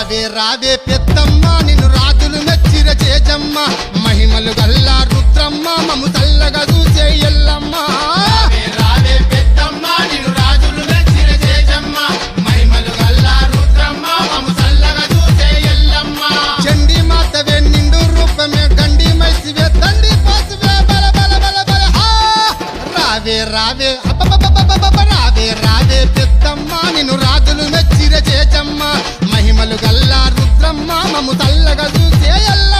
రావే రావే పెద్దమ్మ నిన్ను రాజులు మెచ్చిర చేజమ్మ. మహిమలు గల్లా రుద్రమ్మ మము చల్లగా చూసే ఎల్లమ్మ. రావే రావే పెద్దమ్మ నిన్ను రాజులు మెచ్చిర చేజమ్మ. మహిమలు గల్లా రుద్రమ్మ మము చల్లగా చూసే ఎల్లమ్మ. చండి మాతవే నిండు రూపమే గండి మైసివే తండి పాసువే బల బల బల రావే రావే అబ్బబ్బబ్బబ్బబ్బబ్బ రావే రావే గల్లా మమ్ము మము తల్లగా చూసే ఎల్లమ్మ